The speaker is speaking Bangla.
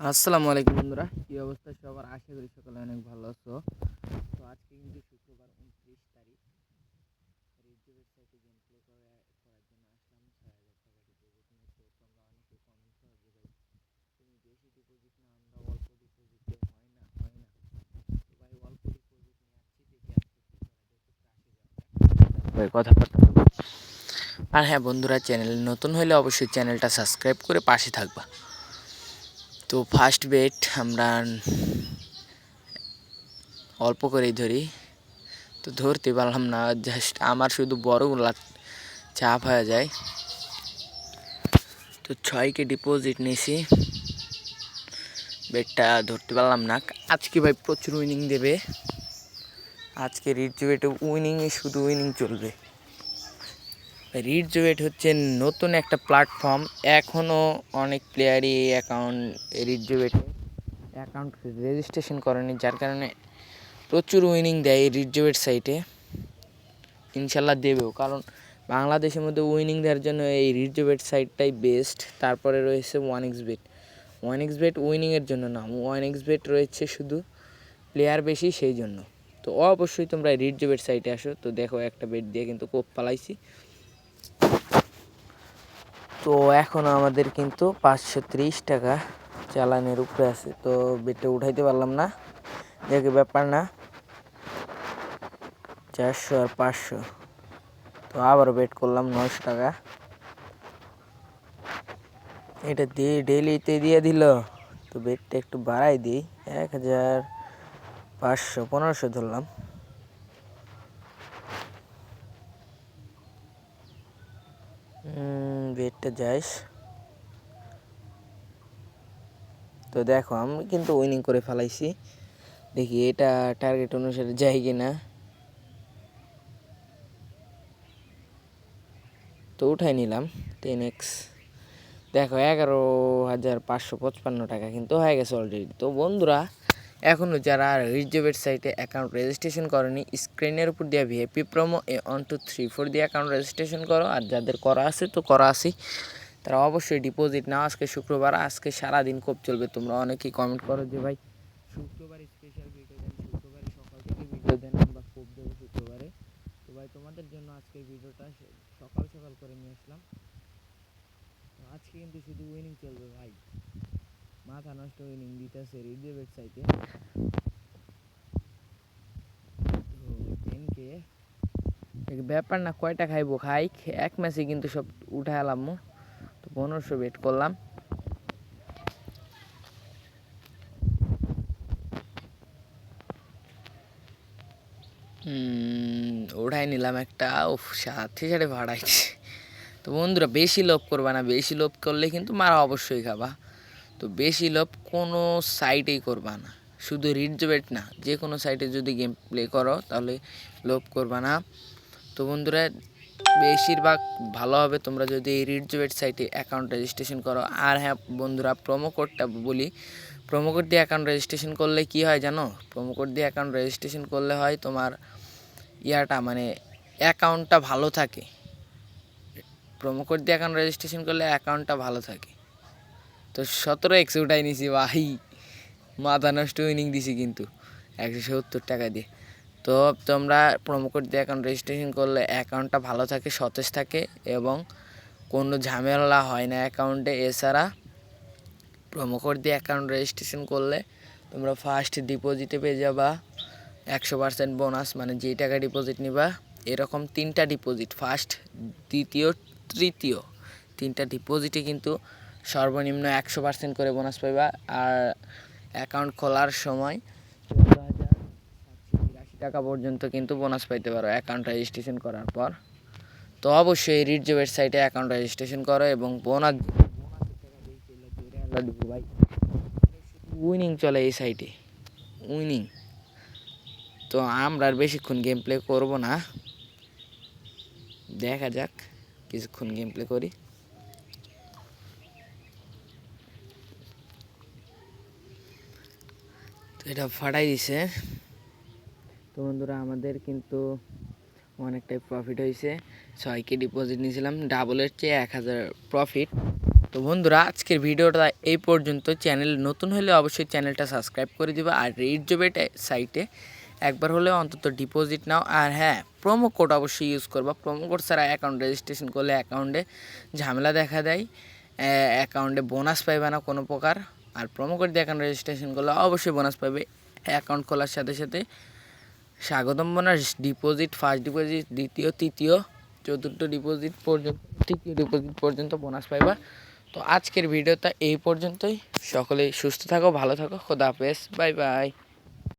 আসসালামু আলাইকুম বন্ধুরা, কি অবস্থা সবার? আশা করি সকালে অনেক ভালো আছো। তো আজকে কিন্তু শুক্রবার উনত্রিশ আর হ্যাঁ বন্ধুরা চ্যানেল নতুন হলে অবশ্যই চ্যানেলটা সাবস্ক্রাইব করে পাশে থাকবা। তো ফার্স্ট বেট আমরা অল্প করেই ধরি। তো ধরতে পারলাম না জাস্ট আমার শুধু বড়গুলা চাপ হয়ে যায়। তো ছয়কে ডিপোজিট নিয়েছি। বেটটা ধরতে পারলাম না। আজকে ভাই প্রচুর উইনিং দেবে। আজকে রিড জুয়েটে উইনিংয়ে শুধু উইনিং চলবে। রিড জুয়েট হচ্ছে নতুন একটা প্ল্যাটফর্ম এখনও অনেক প্লেয়ারই এই অ্যাকাউন্ট রিড জুয়েটে অ্যাকাউন্ট রেজিস্ট্রেশন করেনি, যার কারণে প্রচুর উইনিং দেয় এই রিড জুয়েট সাইটে ইনশাল্লাহ দেবেও, কারণ বাংলাদেশের মধ্যে উইনিং দেওয়ার জন্য এই রিড জুয়েট সাইটটাই বেস্ট তারপরে রয়েছে one X bet one X bet উইনিংয়ের জন্য না ওয়ান এক্স বেট রয়েছে শুধু প্লেয়ার বেশি, সেই জন্য। তো অবশ্যই তোমরা রিড জুয়েট সাইটে আসো। তো দেখো একটা বেট দিয়ে কিন্তু কোপ পালাইছি। তো এখন আমাদের কিন্তু পাঁচশো ত্রিশ টাকা চালানের উপরে আছে। তো বেটটা উঠাইতে পারলাম না। দেখে ব্যাপার না। চারশো আর পাঁচশো। তো আবার বেট করলাম নশো টাকা। এটা দিয়ে ডেলিতে দিয়ে দিল। তো বেটটা একটু বাড়াই দিই। এক হাজার পাঁচশো পনেরোশো ধরলাম। বেটটা যাইস। তো দেখো, আমি কিন্তু উইনিং করে ফেলাইছি। দেখি এটা টার্গেট অনুসারে যায় কি না তো উঠাই নিলাম টেন এক্স দেখো, এগারো হাজার পাঁচশো পঁচপান্ন টাকা কিন্তু হয়ে গেছে অলরেডি তো বন্ধুরা এখনও যারা রিজবেট সাইটে অ্যাকাউন্ট রেজিস্ট্রেশন করেনি স্ক্রিনের উপর দিয়ে VAP promo A one two three four দিয়ে অ্যাকাউন্ট রেজিস্ট্রেশন করো। আর যাদের করা আছে তো করা আছি তারা অবশ্যই ডিপোজিট নাও। আজকে শুক্রবার, আজকে সারাদিন খুব চলবে। তোমরা অনেকেই কমেন্ট করো যে, ভাই, শুক্রবার স্পেশাল ভিডিও দেন, শুক্রবারে সকাল থেকে ভিডিও দেন, আমরা খুব দেবো শুক্রবারে। তো ভাই, তোমাদের জন্য আজকে ভিডিওটা সকাল সকাল করে নিয়ে আসলাম। আজকে কিন্তু শুধু উইনিং চলবে ভাই। মাথা নষ্ট উইনিং দিতেছে রিডিও ওয়েবসাইটে তো টেনকে ব্যাপার না, কয়টা খাইবো? খাই, এক ম্যাচে কিন্তু সব উঠে এলাম তো পনেরোশো বেট করলাম। ওঠাই নিলাম একটা, উফ, সাথে সাথে ভাড়াইছে তো বন্ধুরা, বেশি লোভ করবা না, বেশি লোভ করলে কিন্তু মারা অবশ্যই খাবা। তো বেশি লোভ কোনো সাইটেই করবা না। শুধু রিডজবেট না যে কোনো সাইটে যদি গেম প্লে করো, তাহলে লোভ করবা না। তো বন্ধুরা, বেশিরভাগ ভালো হবে তোমরা যদি এই রিডজবেট সাইটে অ্যাকাউন্ট রেজিস্ট্রেশন করো। আর হ্যাঁ বন্ধুরা প্রোমো কোডটা বলি। প্রোমো কোড দিয়ে অ্যাকাউন্ট রেজিস্ট্রেশন করলে কি হয় জানো? প্রোমো কোড দিয়ে অ্যাকাউন্ট রেজিস্ট্রেশন করলে হয় তোমার ইয়াটা মানে অ্যাকাউন্টটা ভালো থাকে। প্রোমো কোড দিয়ে অ্যাকাউন্ট রেজিস্ট্রেশন করলে অ্যাকাউন্টটা ভালো থাকে। তো সতেরো একশো উঠাই নিছি, ভাই। মাথা নষ্ট উইনিং দিছি কিন্তু। একশো সত্তর টাকা দিয়ে। তো তোমরা প্রোমো কোড দিয়ে অ্যাকাউন্ট রেজিস্ট্রেশন করলে অ্যাকাউন্টটা ভালো থাকে, সতেজ থাকে এবং কোনো ঝামেলা হয় না অ্যাকাউন্টে এছাড়া প্রোমো কোড দিয়ে অ্যাকাউন্ট রেজিস্ট্রেশন করলে তোমরা ফার্স্ট ডিপোজিটে পেয়ে যাবা একশো পার্সেন্ট বোনাস মানে যেই টাকা ডিপোজিট নিবা, এরকম তিনটা ডিপোজিট ফার্স্ট দ্বিতীয়, তৃতীয়। তিনটা ডিপোজিটে কিন্তু সর্বনিম্ন একশো পার্সেন্ট করে বোনাস পাইবা। আর অ্যাকাউন্ট খোলার সময় চোদ্দ হাজার বিরাশি টাকা পর্যন্ত কিন্তু বোনাস পাইতে পারো অ্যাকাউন্ট রেজিস্ট্রেশন করার পর। তো অবশ্যই রিড জবের সাইটে অ্যাকাউন্ট রেজিস্ট্রেশন করো এবং বোনাস উইনিং চলে এই সাইটে উইনিং তো আমরা আর বেশিক্ষণ গেম প্লে করব না। দেখা যাক, কিছুক্ষণ গেম প্লে করি। এটা ফাটাই দিছে। তো বন্ধুরা, আমাদের কিন্তু অনেকটাই প্রফিট হয়েছে। ছয়কে ডিপোজিট নিয়েছিলাম ডাবলের চেয়ে এক হাজার প্রফিট তো বন্ধুরা, আজকের ভিডিওটা এই পর্যন্ত। চ্যানেল নতুন হলে অবশ্যই চ্যানেলটা সাবস্ক্রাইব করে দিবা আর রেড জবেট সাইটে একবার হলেও অন্তত ডিপোজিট নাও। আর হ্যাঁ প্রোমো কোড অবশ্যই ইউজ করবা। প্রোমো কোড ছাড়া অ্যাকাউন্ট রেজিস্ট্রেশন করলে অ্যাকাউন্টে ঝামেলা দেখা দেয়। অ্যাকাউন্টে বোনাস পাইবে না কোনো প্রকার। আর প্রোমো কোড দিয়ে অ্যাকাউন্ট রেজিস্ট্রেশন করলে অবশ্যই বোনাস পাবে। অ্যাকাউন্ট খোলার সাথে সাথে স্বাগতম বোনাস ডিপোজিট ফার্স্ট ডিপোজিট দ্বিতীয়, তৃতীয়, চতুর্থ ডিপোজিট পর্যন্ত, তৃতীয় ডিপোজিট পর্যন্ত বোনাস পাইবা। তো আজকের ভিডিওটা এই পর্যন্তই। সকলেই সুস্থ থাকো, ভালো থাকো, খোদা হাফেজ বাই বাই